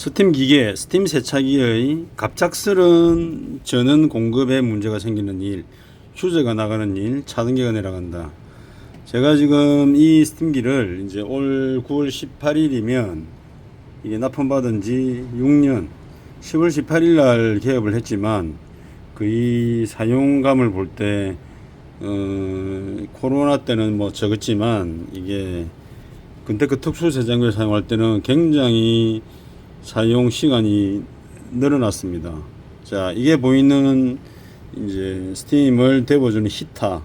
스팀 기계, 스팀 세차기의 갑작스런 전원 공급에 문제가 생기는 일, 휴재가 나가는 일, 차등기가 내려간다. 제가 지금 이 스팀기를 이제 올 9월 18일이면 이게 납품받은 지 6년 10월 18일 날 개업을 했지만 그 이 사용감을 볼때 어, 코로나 때는 뭐 적었지만 이게 근데 그 특수 세정기를 사용할 때는 굉장히 사용 시간이 늘어났습니다. 자, 이게 보이는 이제 스팀을 데워주는 히터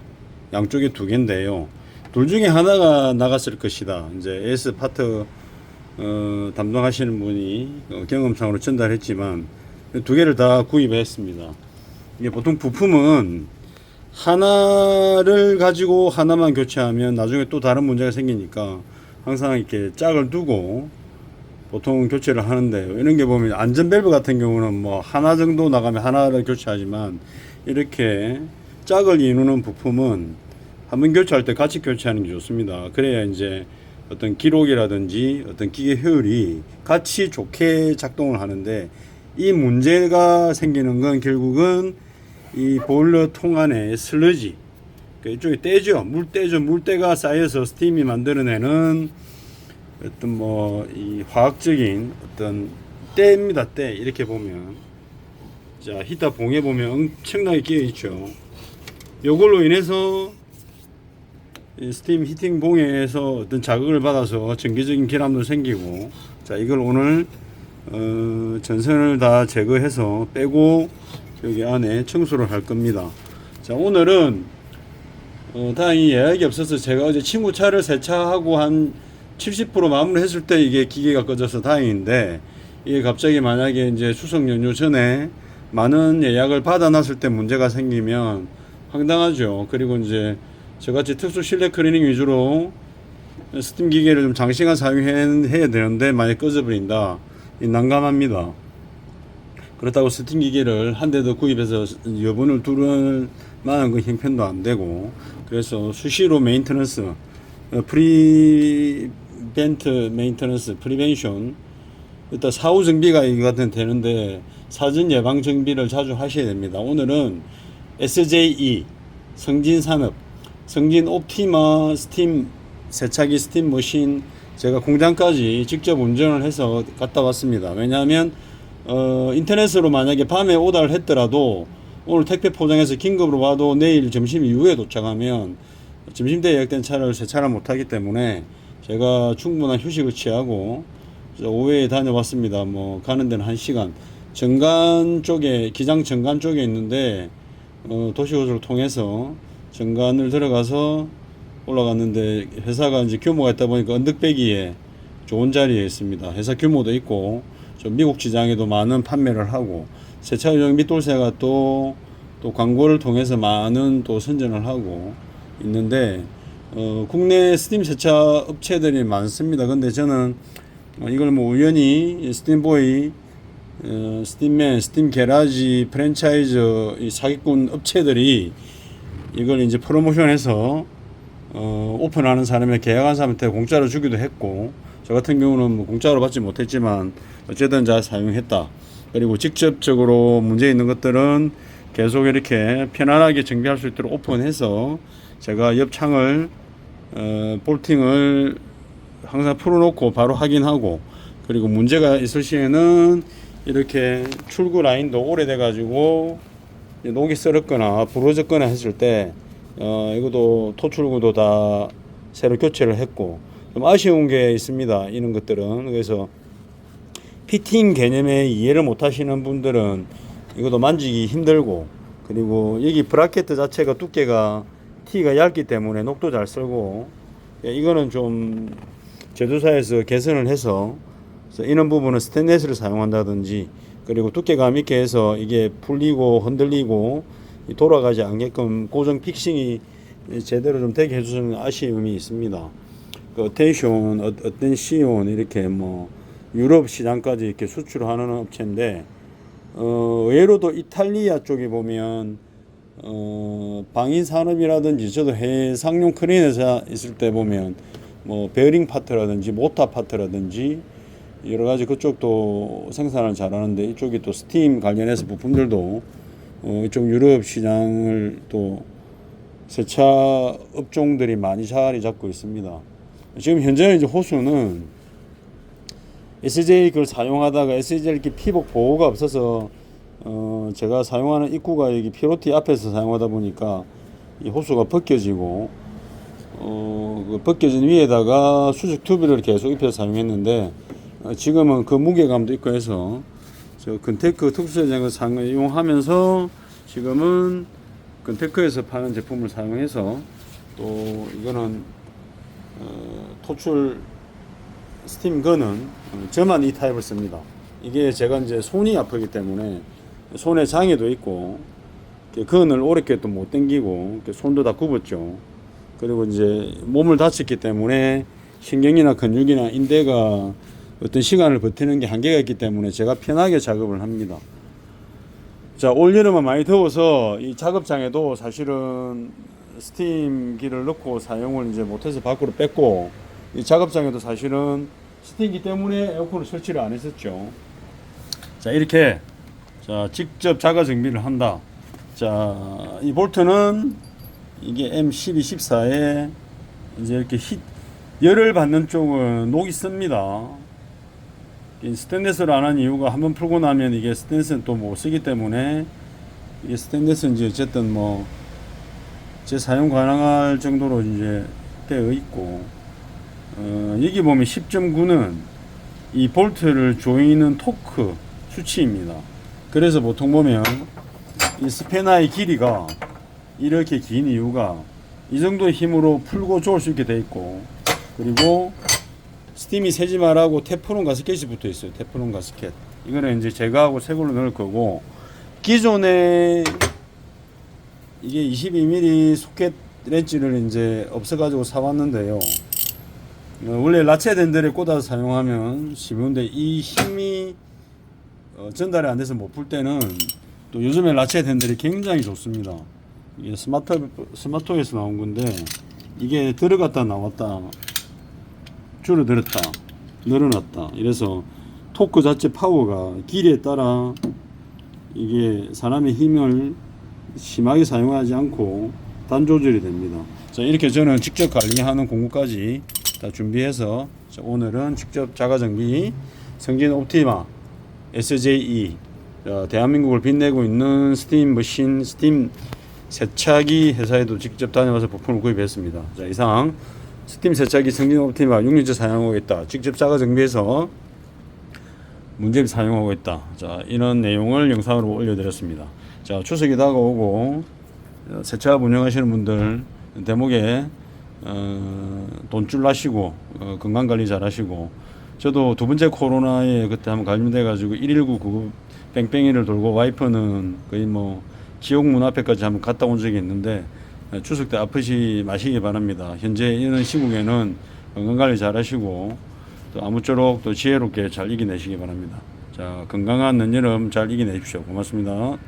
양쪽에 두 개인데요. 둘 중에 하나가 나갔을 것이다. 이제 S 파트 어, 담당하시는 분이 어, 경험상으로 전달했지만 두 개를 다 구입했습니다. 이게 보통 부품은 하나를 가지고 하나만 교체하면 나중에 또 다른 문제가 생기니까 항상 이렇게 짝을 두고 보통 교체를 하는데 이런 게 보면 안전 밸브 같은 경우는 뭐 하나 정도 나가면 하나를 교체하지만 이렇게 짝을 이루는 부품은 한 번 교체할 때 같이 교체하는 게 좋습니다. 그래야 이제 어떤 기록이라든지 어떤 기계 효율이 같이 좋게 작동을 하는데 이 문제가 생기는 건 결국은 이 보일러 통 안에 슬러지 그 이쪽에 때죠 물때죠 물때가 쌓여서 스팀이 만들어내는 어떤 뭐 이 화학적인 어떤 때입니다. 때. 이렇게 보면. 자 히터 봉에 보면 엄청나게 끼어 있죠. 요걸로 인해서 이 스팀 히팅 봉에서 어떤 자극을 받아서 전기적인 결함도 생기고 자 이걸 오늘 어, 전선을 다 제거해서 빼고 여기 안에 청소를 할 겁니다. 자 오늘은 어, 다행히 예약이 없어서 제가 어제 친구 차를 세차하고 한 70% 마무리했을 때 이게 기계가 꺼져서 다행인데 이게 갑자기 만약에 이제 추석 연휴 전에 많은 예약을 받아놨을 때 문제가 생기면 황당하죠. 그리고 이제 저같이 특수 실내 클리닝 위주로 스팀 기계를 좀 장시간 사용해야 되는데 만약 꺼져버린다. 이 난감합니다. 그렇다고 스팀 기계를 한 대 더 구입해서 여분을 두를 만한 그 형편도 안 되고 그래서 수시로 메인터넌스 어, 프리 벤트 메인터넌스 프리벤션 일단 사후 정비가 이 같은 되는데 사전 예방 정비를 자주 하셔야 됩니다. 오늘은 SJE 성진 산업 성진 옵티마 스팀 세차기 스팀 머신 제가 공장까지 직접 운전을 해서 갔다 왔습니다. 왜냐하면 어, 인터넷으로 만약에 밤에 오다를 했더라도 오늘 택배 포장해서 긴급으로 와도 내일 점심 이후에 도착하면 점심 때 예약된 차를 세차를 못하기 때문에 제가 충분한 휴식을 취하고 저 오후에 다녀왔습니다. 뭐 가는 데는 한 시간. 정간 쪽에 기장 정간 쪽에 있는데 어, 도시호수를 통해서 정간을 들어가서 올라갔는데 회사가 이제 규모가 있다 보니까 언덕배기에 좋은 자리에 있습니다. 회사 규모도 있고 좀 미국 시장에도 많은 판매를 하고 세차용 밑돌새가 또, 또 광고를 통해서 많은 또 선전을 하고 있는데 어, 국내 스팀 세차 업체들이 많습니다. 근데 저는 어, 이걸 뭐 우연히 스팀보이, 어, 스팀맨, 스팀 게라지 프랜차이즈 이 사기꾼 업체들이 이걸 이제 프로모션해서 어, 오픈하는 사람에 계약한 사람한테 공짜로 주기도 했고 저 같은 경우는 뭐 공짜로 받지 못했지만 어쨌든 잘 사용했다. 그리고 직접적으로 문제 있는 것들은 계속 이렇게 편안하게 정비할 수 있도록 오픈해서 제가 옆 창을 어, 볼팅을 항상 풀어놓고 바로 확인하고 그리고 문제가 있을 시에는 이렇게 출구 라인도 오래돼 가지고 녹이 썰었거나 부러졌거나 했을 때 어, 이것도 토출구도 다 새로 교체를 했고 좀 아쉬운 게 있습니다. 이런 것들은 그래서 피팅 개념에 이해를 못 하시는 분들은 이것도 만지기 힘들고 그리고 여기 브라켓 자체가 두께가 T가 얇기 때문에 녹도 잘 쓸고 예, 이거는 좀 제조사에서 개선을 해서 이런 부분은 스테인레스를 사용한다든지 그리고 두께감 있게 해서 이게 풀리고 흔들리고 돌아가지 않게끔 고정 픽싱이 제대로 좀 되게 해주는 아쉬움이 있습니다. 그 어텐션, 어- 어텐시온 이렇게 뭐 유럽 시장까지 이렇게 수출하는 업체인데 어, 의외로도 이탈리아 쪽에 보면 어, 방인 산업이라든지 저도 해상용 크레인에서 있을 때 보면 뭐 베어링 파트라든지 모터 파트라든지 여러 가지 그쪽도 생산을 잘하는데 이쪽이 또 스팀 관련해서 부품들도 어, 이쪽 유럽 시장을 또 세차 업종들이 많이 자리 잡고 있습니다. 지금 현재 이제 호수는 SJ 그걸 사용하다가 SJ 이렇게 피복 보호가 없어서 어 제가 사용하는 입구가 여기 피로티 앞에서 사용하다 보니까 이 호수가 벗겨지고 어 그 벗겨진 위에다가 수직 튜브를 계속 입혀서 사용했는데 어, 지금은 그 무게감도 있고 해서 저 근테크 특수세정을 사용하면서 지금은 근테크에서 파는 제품을 사용해서 또 이거는 어, 토출 스팀 건은 어, 저만 이 타입을 씁니다. 이게 제가 이제 손이 아프기 때문에 손에 장애도 있고 이렇게 건을 오랫게 또못 당기고 손도 다 굽었죠. 그리고 이제 몸을 다쳤기 때문에 신경이나 근육이나 인대가 어떤 시간을 버티는 게 한계가 있기 때문에 제가 편하게 작업을 합니다. 자, 올 여름은 많이 더워서 이 작업장에도 사실은 스팀기를 넣고 사용을 이제 못해서 밖으로 뺐고 이 작업장에도 사실은 스팀기 때문에 에어컨을 설치를 안 했었죠. 자, 이렇게 자, 직접 자가 정비를 한다. 자, 이 볼트는 이게 M12, 14에 이제 이렇게 히, 열을 받는 쪽은 녹이 씁니다. 이 스테인레스를 안 한 이유가 한번 풀고 나면 이게 스테인레스는 또 못 쓰기 때문에 이게 스테인레스는 이제 어쨌든 뭐 제 사용 가능할 정도로 이제 되어 있고 어, 여기 보면 10.9는 이 볼트를 조이는 토크 수치입니다. 그래서 보통 보면 이 스페나의 길이가 이렇게 긴 이유가 이 정도의 힘으로 풀고 조을 수 있게 돼 있고 그리고 스팀이 새지 말라고 테프론 가스켓이 붙어 있어요. 테프론 가스켓. 이거는 이제 제거하고 새 걸로 넣을 거고 기존에 이게 22mm 소켓 렌치를 이제 없어가지고 사왔는데요. 어, 원래 라체 댄들에 꽂아서 사용하면 쉬운데 이 힘이 어, 전달이 안 돼서 못 풀 때는 또 요즘에 라체 댄들이 굉장히 좋습니다. 이게 스마트 스마트에서 나온 건데 이게 들어갔다 나왔다 줄어들었다 늘어났다 이래서 토크 자체 파워가 길이에 따라 이게 사람의 힘을 심하게 사용하지 않고 단 조절이 됩니다. 자 이렇게 저는 직접 관리하는 공구까지 다 준비해서 자, 오늘은 직접 자가 정비 성진 옵티마 SJE 자, 대한민국을 빛내고 있는 스팀 머신 스팀 세차기 회사에도 직접 다녀와서 부품을 구입했습니다. 자 이상 스팀 세차기 옵티마 6년째 사용하고 있다. 직접 자가 정비해서 문제를 사용하고 있다. 자, 이런 내용을 영상으로 올려드렸습니다. 자, 추석이 다가오고 어, 세차업 운영하시는 분들 대목에 어, 돈줄 나시고 어, 건강 관리 잘 하시고 저도 두 번째 코로나에 그때 한번 감염돼 가지고 119 구급 뺑뺑이를 돌고 와이퍼는 거의 뭐 지옥 문 앞에까지 한번 갔다 온 적이 있는데 어, 추석 때 아프지 마시기 바랍니다. 현재 이런 시국에는 건강 관리 잘 하시고 또 아무쪼록 또 지혜롭게 잘 이겨내시기 바랍니다. 자, 건강한 늦여름 잘 이겨내십시오. 고맙습니다.